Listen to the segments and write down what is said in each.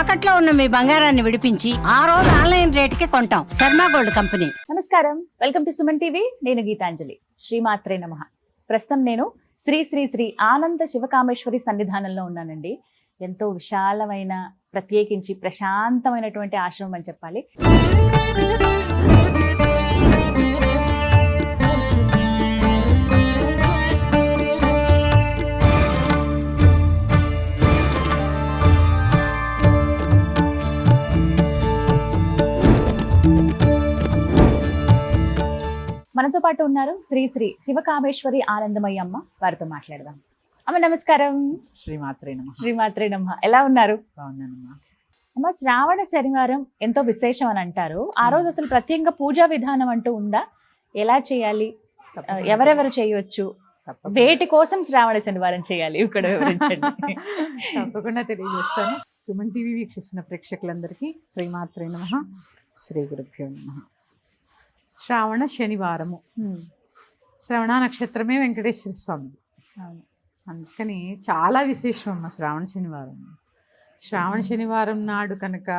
తాకట్లో ఉన్న మీ బంగారాన్ని విడిపించి ఆ రోజు ఆన్లైన్ రేటుకి కొంటాం. Sharma gold company. నమస్కారం. Welcome to Suman TV. నేను గీతాంజలి. శ్రీమాత్రే నమ. ప్రస్తుతం నేను శ్రీ శ్రీ శ్రీ ఆనంద శివకామేశ్వరి సన్నిధానంలో ఉన్నానండి. ఎంతో విశాలమైన ప్రత్యేకించి ప్రశాంతమైనటువంటి ఆశ్రమం అని చెప్పాలి. పాటు ఉన్నారు శ్రీ శ్రీ శివకామేశ్వరి ఆనందమయ్య అమ్మ వారితో మాట్లాడదాం. అమ్మ నమస్కారం. శ్రీమాత్రే నమ. శ్రీమాత్రే నమ. ఎలా ఉన్నారు? బాగున్నానమ్మా. అమ్మ శ్రావణ శనివారం ఎంతో విశేషం అని అంటారు. ఆ రోజు అసలు ప్రత్యేకంగా పూజా విధానం అంటూ ఉందా? ఎలా చేయాలి? ఎవరెవరు తప్పకుండా. వేటి కోసం శ్రావణ శనివారం చేయాలి ఇక్కడ వివరించండి. తప్పకుండా తెలియజేస్తాను. సుమన్ టీవీ వీక్షిస్తున్న ప్రేక్షకులందరికీ శ్రీమాత్రే నమ. శ్రీ గురుభ్యో నమ. శ్రావణ శనివారము. శ్రవణ నక్షత్రమే వెంకటేశ్వర స్వామి. అందుకని చాలా విశేషం అమ్మ శ్రావణ శనివారం. శ్రావణ శనివారం నాడు కనుక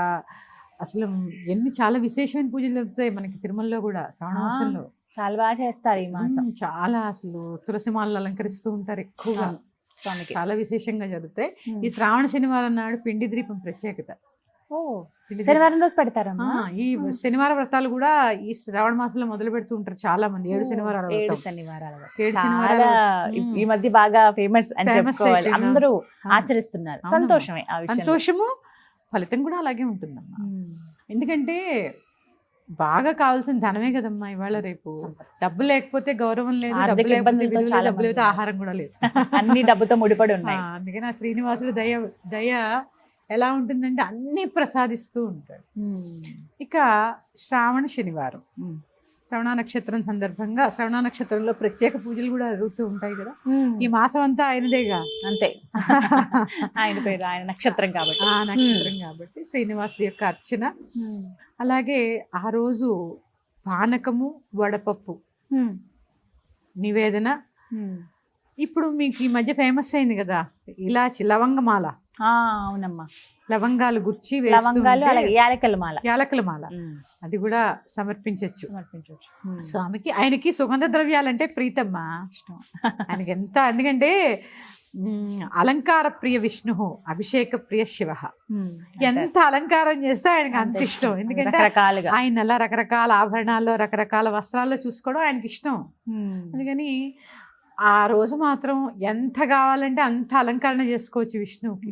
అసలు ఎన్ని చాలా విశేషమైన పూజలు జరుగుతాయి మనకి తిరుమలలో కూడా శ్రావణ. మాసంలో. చాలా బాగా చేస్తారు ఈ మాసం. చాలా అసలు తులసి మాలలు అలంకరిస్తూ ఉంటారు ఎక్కువగా. చాలా విశేషంగా జరుగుతాయి. ఈ శ్రావణ శనివారం నాడు పిండి దీపం ప్రత్యేకత. శనివారం రోజు పెడతారమ్మా? ఈ శనివార వ్రతాలు కూడా ఈ శ్రావణ మాసంలో మొదలు పెడుతూ ఉంటారు చాలా మంది. ఏడు శనివారాల ఏడు శనివారాల. ఏడు. ఈ- మధ్య బాగా ఫేమస్ అని చెప్పుకోవాలి. అందరూ. ఆచరిస్తున్నారు. సంతోషమే సంతోషము ఫలితం కూడా అలాగే ఉంటుందమ్మా. ఎందుకంటే బాగా కావాల్సిన ధనమే కదమ్మా ఇవాళ రేపు. డబ్బు లేకపోతే గౌరవం లేదు డబ్బు లేకపోతే డబ్బు లేకపోతే ఆహారం కూడా లేదు. అన్ని డబ్బుతో ముడిపడి ఉన్నాయి. అందుకని ఆ శ్రీనివాసుడు దయ దయ ఎలా ఉంటుందంటే అన్ని ప్రసాదిస్తూ ఉంటాడు. ఇక శ్రావణ శనివారం. శ్రవణ నక్షత్రం సందర్భంగా శ్రవణ నక్షత్రంలో ప్రత్యేక పూజలు కూడా జరుగుతూ ఉంటాయి కదా. ఈ మాసం అంతా ఆయనదేగా? అంతే. ఆయన పేరు ఆయన నక్షత్రం కాబట్టి. ఆ నక్షత్రం కాబట్టి శ్రీనివాసుడి యొక్క అర్చన. అలాగే ఆ రోజు పానకము వడపప్పు. నివేదన. ఇప్పుడు మీకు ఈ మధ్య ఫేమస్ అయింది కదా ఇలాచి లవంగమాల. అవునమ్మా. లవంగాలు వేస్తూ లవంగాలు యాలకల మాల. యాలకుల మాల. అది కూడా సమర్పించవచ్చు సమర్పించవచ్చు. స్వామికి ఆయనకి సుగంధ ద్రవ్యాలంటే ప్రీతమ్మా. ఇష్టం. ఆయనకి ఎంత ఎందుకంటే అలంకార ప్రియ విష్ణు అభిషేక ప్రియ శివ. ఎంత అలంకారం చేస్తే ఆయనకి అంత ఇష్టం. ఎందుకంటే ఆయన అలా రకరకాల ఆభరణాల్లో రకరకాల వస్త్రాల్లో చూసుకోవడం ఆయనకి ఇష్టం. అందుకని ఆ రోజు మాత్రం ఎంత కావాలంటే అంత అలంకరణ చేసుకోవచ్చు విష్ణువుకి.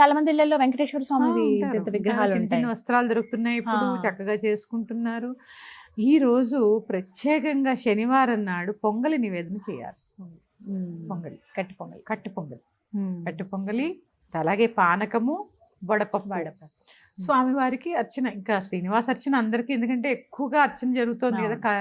చాలా మంది ఇళ్ళలో వెంకటేశ్వర స్వామి. విగ్రహాలు చిన్న వస్త్రాలు దొరుకుతున్నాయి ఇప్పుడు. చక్కగా చేసుకుంటున్నారు ఈ రోజు ప్రత్యేకంగా శనివారం నాడు పొంగలి నివేదన చేయాలి. పొంగలి కట్టి పొంగల్ కట్టి పొంగలి. కట్టి పొంగలి అలాగే పానకము వడపప్పు వడపప్పు. స్వామివారికి అర్చన ఇంకా శ్రీనివాస అర్చన అందరికీ ఎందుకంటే ఎక్కువగా అర్చన జరుగుతోంది కదా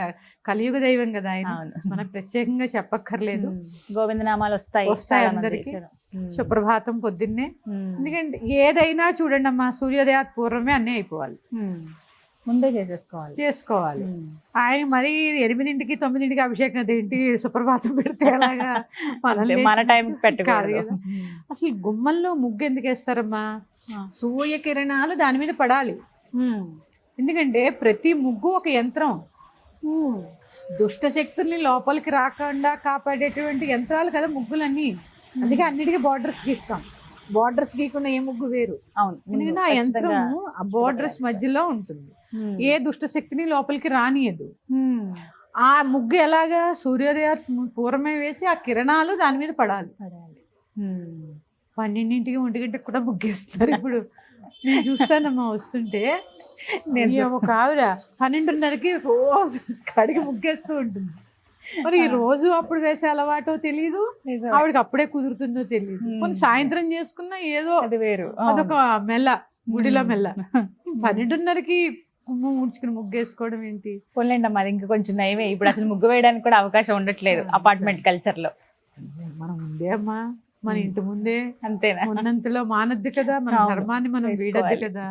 కలియుగ దైవం కదా ఆయన. మనకు ప్రత్యేకంగా చెప్పక్కర్లేదు ఉమ్. గోవిందనామాలు వస్తాయి వస్తాయి అందరికీ. ఉమ్. సుప్రభాతం పొద్దున్నే ఉమ్. ఎందుకంటే ఏదైనా చూడండి అమ్మా సూర్యోదయాత్ పూర్వమే అన్నీ అయిపోవాలి. ముందే చేసేసుకోవాలి. చేసుకోవాలి. ఆయన మరి ఎనిమిదింటికి తొమ్మిదింటికి అభిషేకం అదేంటి సుప్రభాతం పెడితే ఎలాగా? మనం టైం కదా. అసలు గుమ్మంలో ముగ్గు ఎందుకు వేస్తారమ్మా. సూర్యకిరణాలు దాని మీద పడాలి. ఎందుకంటే ప్రతి ముగ్గు ఒక యంత్రం. దుష్ట శక్తుల్ని లోపలికి రాకుండా కాపాడేటువంటి యంత్రాలు కదా ముగ్గులన్నీ. అందుకే అన్నిటికీ బార్డర్స్ గీస్తాం బార్డర్స్ గీయకుండా ఏ ముగ్గు వేరు? అవును. ఆ యంత్రం ఆ బార్డర్స్ మధ్యలో ఉంటుంది. ఏ దుష్ట శక్తిని లోపలికి రానియదు. ఆ ముగ్గు ఎలాగా సూర్యోదయ పూర్వమే వేసి ఆ కిరణాలు దాని మీద పడాలి. పడాలి. పన్నెండింటికి ఒంటి గంటకు కూడా ముగ్గేస్తారు ఇప్పుడు. నేను చూస్తానమ్మా వస్తుంటే. నేను ఒక ఆవిడ పన్నెండున్నరకి రోజు కడిగి ముగ్గేస్తూ ఉంటుంది. మరి ఈ రోజు అప్పుడు వేసే అలవాటో తెలియదు. ఆవిడకి అప్పుడే కుదురుతుందో తెలియదు. కొన్ని సాయంత్రం చేసుకున్నా ఏదో అది వేరు. అదొక మెల్ల గుడిలో మెల్ల. పన్నెండున్నరకి గుమ్మ ముడుచుకుని ముగ్గేసుకోవడం ఏంటి? పోలేండి అమ్మా అది ఇంకా కొంచెం నయమే. ఇప్పుడు అసలు ముగ్గు వేయడానికి కూడా అవకాశం ఉండట్లేదు అపార్ట్మెంట్ కల్చర్లో మనం ముందే అమ్మా. మన ఇంటి ముందే అంతేనా? ఉన్నంతలో మానద్దు కదా మన. ధర్మాన్ని మనం. వీడద్దు కదా.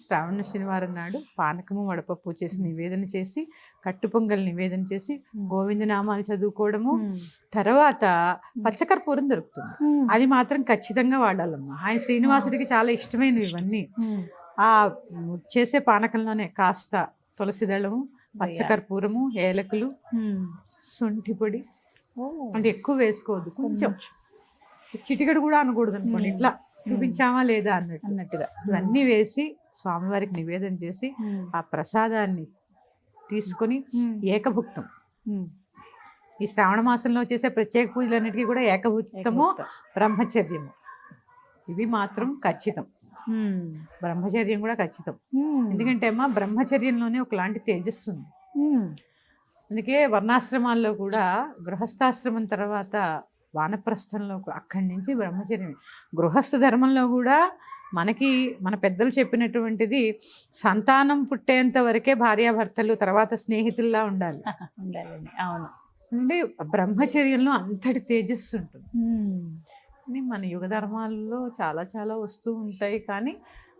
శ్రావణ శనివారం నాడు పానకము వడపప్పు చేసి నివేదన చేసి కట్టు పొంగల్ నివేదన చేసి గోవిందనామాలు చదువుకోవడము తర్వాత పచ్చకర్పూరం దొరుకుతుంది. అది మాత్రం ఖచ్చితంగా వాడాలమ్మా. ఆయన శ్రీనివాసుడికి చాలా ఇష్టమైనవి ఇవన్నీ. ఆ చేసే పానకంలోనే కాస్త తులసి దళము పచ్చకర్పూరము ఏలకులు శొంఠి పొడి. అంటే ఎక్కువ వేసుకోవద్దు. కొంచెం. చిటికెడు కూడా అనకూడదు అనుకోండి ఇట్లా చూపించామా లేదా అన్నట్టు. అన్నట్టుగా. ఇవన్నీ వేసి స్వామివారికి నివేదన చేసి ఆ ప్రసాదాన్ని తీసుకొని ఏకభుక్తం. ఈ శ్రావణ మాసంలో చేసే ప్రత్యేక పూజలన్నిటికీ కూడా ఏకభుక్తము బ్రహ్మచర్యము. ఇవి మాత్రం ఖచ్చితం. బ్రహ్మచర్యం కూడా ఖచ్చితం. ఎందుకంటే అమ్మా బ్రహ్మచర్యంలోనే ఒకలాంటి తేజస్సు ఉంది. అందుకే వర్ణాశ్రమాల్లో కూడా గృహస్థాశ్రమం తర్వాత వానప్రస్థంలో అక్కడి నుంచి బ్రహ్మచర్యం. గృహస్థ ధర్మంలో కూడా మనకి మన పెద్దలు చెప్పినటువంటిది సంతానం పుట్టేంత వరకే భార్యాభర్తలు తర్వాత స్నేహితుల్లా ఉండాలి. ఉండాలండి. అవును. అంటే బ్రహ్మచర్యంలో అంతటి తేజస్సు ఉంటుంది. కానీ మన యుగ ధర్మాల్లో చాలా చాలా వస్తూ ఉంటాయి. కానీ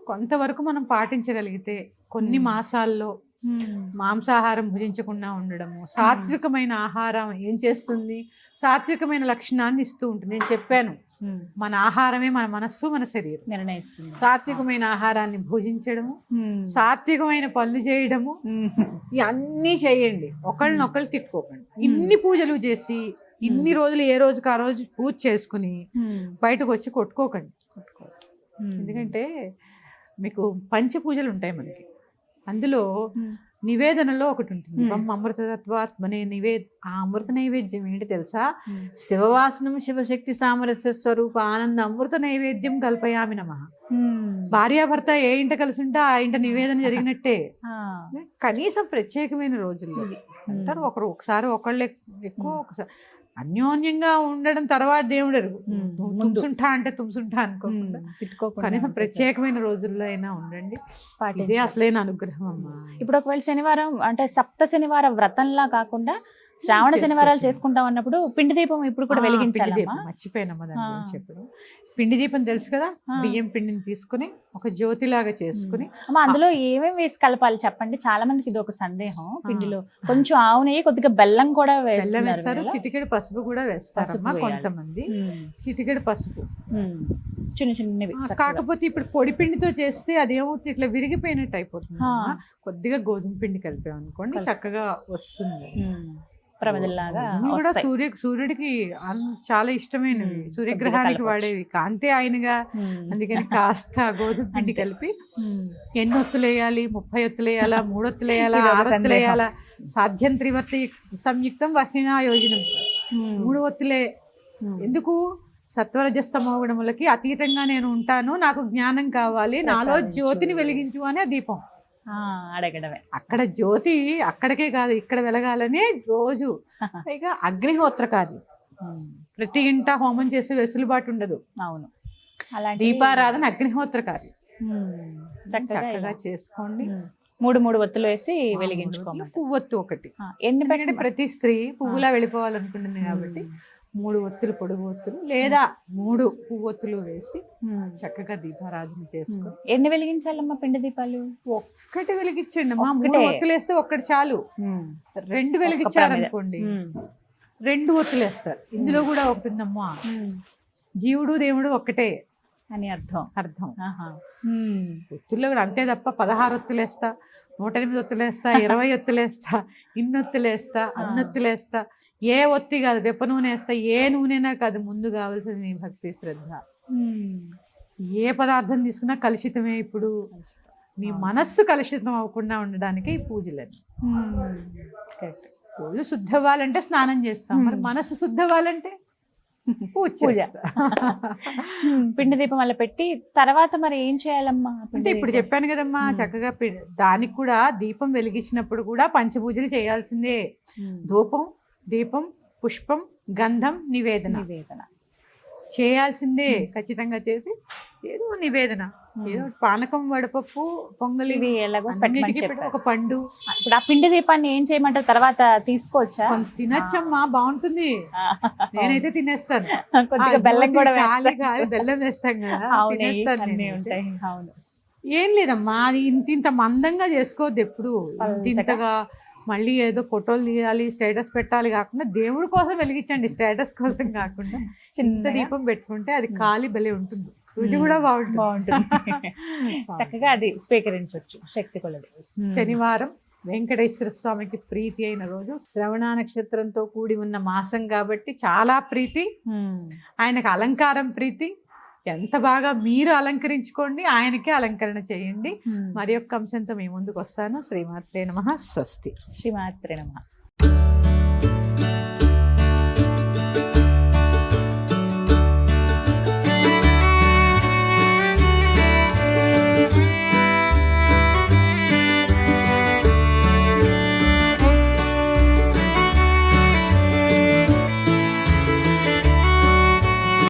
కొంతవరకు మనం పాటించగలిగితే కొన్ని. మాసాల్లో మాంసాహారం భుజించకుండా ఉండడము. సాత్వికమైన ఆహారం ఏం చేస్తుంది? సాత్వికమైన లక్షణాన్ని ఇస్తూ ఉంటుంది. నేను చెప్పాను. మన ఆహారమే మన మనస్సు మన శరీరం. నిర్ణయిస్తుంది. సాత్వికమైన ఆహారాన్ని భుజించడము సాత్వికమైన పనులు చేయడము ఇవన్నీ చేయండి. ఒకళ్ళనొకళ్ళు తిట్టుకోకండి. ఇన్ని పూజలు చేసి ఇన్ని రోజులు ఏ రోజుకి ఆ రోజు పూజ చేసుకుని బయటకు వచ్చి కొట్టుకోకండి. ఎందుకంటే మీకు పంచ పూజలు ఉంటాయి మనకి. అందులో నివేదనలో ఒకటి ఉంటుంది. బ్రహ్మ అమృతత్వాత్మనే నివేద ఆ అమృత నైవేద్యం ఏంటి తెలుసా? శివవాసనం శివశక్తి సామరస్య స్వరూప ఆనంద అమృత నైవేద్యం కల్పయామి నమ. భార్యాభర్త ఏ ఇంట కలిసి ఉంటే ఆ ఇంట నివేదన జరిగినట్టే. కనీసం ప్రత్యేకమైన రోజుల్లో అంటారు ఒకరు ఒకసారి ఒకళ్ళు ఎక్- ఎక్కువ ఒకసారి అన్యోన్యంగా ఉండడం తర్వాత దేవుడు ఎరుగు. తుంసుంటా అంటే తుంసుంటా అనుకోకుండా. కనీసం ప్రత్యేకమైన రోజుల్లో అయినా ఉండండి. ఇదే అసలైన అనుగ్రహం అమ్మా. ఇప్పుడు ఒకవేళ శనివారం అంటే సప్త శనివారం వ్రతంలా కాకుండా శ్రావణ శనివారాలు. చేసుకుంటాం అన్నప్పుడు పిండి దీపం ఇప్పుడు కూడా దీపం మర్చిపోయానమ్మా దాని. గురించి పిండి దీపం తెలుసు కదా. బియ్యం పిండిని తీసుకుని ఒక జ్యోతిలాగా చేసుకుని అమ్మ అందులో ఏమేమి వేసి కలపాలి చెప్పండి చాలా మందికి ఇది ఒక సందేహం పిండిలో కొంచెం ఆవు నెయ్యి కొద్దిగా బెల్లం కూడా బెల్లం వేస్తారు. చిటికెడు పసుపు కూడా వేయాలి. కొంతమంది చిటికెడు పసుపు. చిన్న చిన్నవి. కాకపోతే ఇప్పుడు పొడి పిండితో చేస్తే అదేమవుతుంది ఇట్లా విరిగిపోయినట్టు అయిపోతుంది. కొద్దిగా గోధుమ పిండి కలిపాం అనుకోండి. చక్కగా వస్తుంది ప్రమిదల్లాగా కూడా. సూర్య సూర్యుడికి చాలా ఇష్టమైనవి. సూర్యగ్రహానికి వాడేవి. కాంతే ఆయనగా. అందుకని కాస్త గోధుమ పిండి. కలిపి ఎన్ని ఒత్తులు వేయాలి ముప్పై ఒత్తులు వేయాలా మూడు ఒత్తులు వేయాలా ఆరు ఒత్తులు. వేయాలా సాధ్యం త్రివర్తి సంయుక్తం వహినా యోజనం. మూడు ఒత్తులే. ఎందుకు? సత్వరజస్తమోగుణములకి అతీతంగా నేను ఉంటాను నాకు జ్ఞానం కావాలి నాలో. జ్యోతిని వెలిగించు అనే దీపం. అడగడమే. అక్కడ జ్యోతి అక్కడికే కాదు ఇక్కడ వెలగాలని రోజు. పైగా అగ్నిహోత్ర కార్యం. ప్రతి ఇంట హోమం చేసే వెసులుబాటు ఉండదు. అవును. అలాంటి దీపారాధన అగ్నిహోత్ర కార్యం. చక్కగా. చేసుకోండి. మూడు మూడు ఒత్తులు వేసి ఆ, వెలిగించుకోమంటారు. పువ్వొత్తు ఒకటి. ఎందుకంటే పెట్టండి ప్రతి స్త్రీ పువ్వులా వెళ్ళిపోవాలనుకుంటుంది కాబట్టి మూడు ఒత్తులు పొడుగు ఒత్తులు లేదా మూడు పువ్వొత్తులు వేసి చక్కగా దీపారాధన చేసుకుని ఎన్ని వెలిగించాలమ్మా పిండి దీపాలు? ఒక్కటి వెలిగించండి అమ్మా. మూడు ఒక్కటే. ఒత్తులు వేస్తే ఒక్కటి చాలు. రెండు వెలిగించారనుకోండి. రెండు ఒత్తులు వేస్తారు. ఇందులో కూడా ఒకటి ఉందమ్మా జీవుడు దేవుడు ఒక్కటే అని అర్థం. అర్థం. ఒత్తుల్లో కూడా అంతే తప్ప పదహారు ఒత్తులు వేస్తా నూట ఎనిమిది ఒత్తులు వేస్తా ఇరవై ఒత్తులు వేస్తా ఇన్ని ఏ ఒత్తి కాదు. వెప్ప నూనె వేస్తా ఏ నూనెనా కాదు. ముందు కావాల్సింది నీ భక్తి శ్రద్ధ. ఏ పదార్థం తీసుకున్నా కలుషితమే ఇప్పుడు. నీ మనస్సు కలుషితం అవ్వకుండా ఉండడానికి ఈ పూజలని. రోజు శుద్ధ అవ్వాలంటే స్నానం చేస్తాం. మరి మనసు శుద్ధ అవ్వాలంటే పూజ పూజ. పిండి దీపం వల్ల పెట్టి తర్వాత మరి ఏం చేయాలమ్మా? అంటే ఇప్పుడు? చెప్పాను కదమ్మా మ్మ్. చక్కగా పి- దానికి కూడా దీపం వెలిగించినప్పుడు కూడా పంచపూజలు చేయాల్సిందే. ధూపం దీపం పుష్పం గంధం నివేదన. నివేదన. చేయాల్సిందే ఖచ్చితంగా చేసి ఏదో నివేదన. ఏదో పానకం వడపప్పు పొంగలి ఒక పండు. ఇప్పుడు ఆ పిండి దీపాన్ని ఏం చేయమంటారు? తర్వాత తీసుకోవచ్చా? తినచ్చమ్మా బాగుంటుంది. నేనైతే తినేస్తాను. బెల్లం కూడా బెల్లం వేస్తాం కదా. అవును ఏం లేదమ్మా అది ఇంత ఇంత మందంగా చేసుకోవద్దు ఎప్పుడు. ఇంత ఇంతగా మళ్ళీ ఏదో ఫోటోలు తీయాలి స్టేటస్ పెట్టాలి కాకుండా దేవుడి కోసం వెలిగించండి స్టేటస్ కోసం కాకుండా. చిన్న. దీపం పెట్టుకుంటే అది కాలి భలే ఉంటుంది. రుచి కూడా బాగుంటుంది. బాగుంటుంది. చక్కగా అది స్వీకరించవచ్చు శక్తి కొలది. శనివారం వెంకటేశ్వర స్వామికి ప్రీతి అయిన రోజు శ్రవణ నక్షత్రంతో కూడి ఉన్న మాసం కాబట్టి చాలా ప్రీతి. ఆయనకు అలంకారం ప్రీతి. ఎంత బాగా మీరు అలంకరించుకోండి ఆయనకే అలంకరణ చేయండి. మరి యొక్క అంశంతో మీ ముందుకు వస్తాను శ్రీమాత్రే నమ. స్వస్తి. శ్రీమాత్రే నమ.